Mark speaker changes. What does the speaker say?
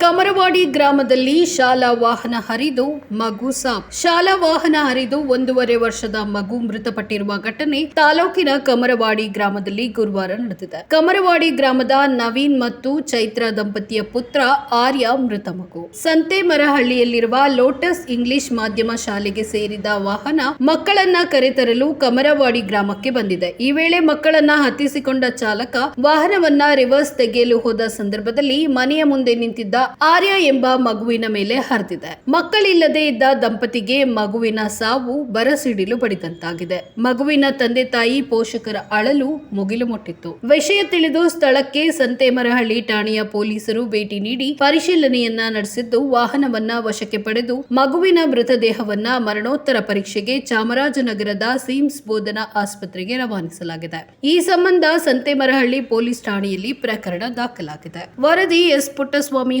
Speaker 1: ಕಮರವಾಡಿ ಗ್ರಾಮದಲ್ಲಿ ಶಾಲಾ ವಾಹನ ಹರಿದು ಮಗು ಸಾಪ್. ಶಾಲಾ ವಾಹನ ಹರಿದು ಒಂದೂವರೆ ವರ್ಷದ ಮಗು ಮೃತಪಟ್ಟಿರುವ ಘಟನೆ ತಾಲೂಕಿನ ಕಮರವಾಡಿ ಗ್ರಾಮದಲ್ಲಿ ಗುರುವಾರ ನಡೆದಿದೆ. ಕಮರವಾಡಿ ಗ್ರಾಮದ ನವೀನ್ ಮತ್ತು ಚೈತ್ರ ದಂಪತಿಯ ಪುತ್ರ ಆರ್ಯ ಮೃತ ಮಗು. ಸಂತೆಮರಹಳ್ಳಿಯಲ್ಲಿರುವ ಲೋಟಸ್ ಇಂಗ್ಲಿಷ್ ಮಾಧ್ಯಮ ಶಾಲೆಗೆ ಸೇರಿದ ವಾಹನ ಮಕ್ಕಳನ್ನ ಕರೆತರಲು ಕಮರವಾಡಿ ಗ್ರಾಮಕ್ಕೆ ಬಂದಿದೆ. ಈ ವೇಳೆ ಮಕ್ಕಳನ್ನ ಹತ್ತಿಸಿಕೊಂಡ ಚಾಲಕ ವಾಹನವನ್ನ ರಿವರ್ಸ್ ತೆಗೆಯಲು ಹೋದ ಸಂದರ್ಭದಲ್ಲಿ ಮನೆಯ ಮುಂದೆ ನಿಂತಿದ್ದ ಆರ್ಯ ಎಂಬ ಮಗುವಿನ ಮೇಲೆ ಹರಿದಿದೆ. ಮಕ್ಕಳಿಲ್ಲದೆ ಇದ್ದ ದಂಪತಿಗೆ ಮಗುವಿನ ಸಾವು ಬರಸಿಡಿಲು ಬಡಿದಂತಾಗಿದೆ. ಮಗುವಿನ ತಂದೆ ತಾಯಿ ಪೋಷಕರ ಅಳಲು ಮುಗಿಲು ಮುಟ್ಟಿತ್ತು. ವಿಷಯ ತಿಳಿದು ಸ್ಥಳಕ್ಕೆ ಸಂತೇಮರಹಳ್ಳಿ ಠಾಣೆಯ ಪೊಲೀಸರು ಭೇಟಿ ನೀಡಿ ಪರಿಶೀಲನೆಯನ್ನ ನಡೆಸಿದ್ದು, ವಾಹನವನ್ನ ವಶಕ್ಕೆ ಪಡೆದು ಮಗುವಿನ ಮೃತದೇಹವನ್ನ ಮರಣೋತ್ತರ ಪರೀಕ್ಷೆಗೆ ಚಾಮರಾಜನಗರದ ಸಿಮ್ಸ್ ಬೋಧನಾ ಆಸ್ಪತ್ರೆಗೆ ರವಾನಿಸಲಾಗಿದೆ. ಈ ಸಂಬಂಧ ಸಂತೇಮರಹಳ್ಳಿ ಪೊಲೀಸ್ ಠಾಣೆಯಲ್ಲಿ ಪ್ರಕರಣ ದಾಖಲಾಗಿದೆ. ವರದಿ S Puttaswamy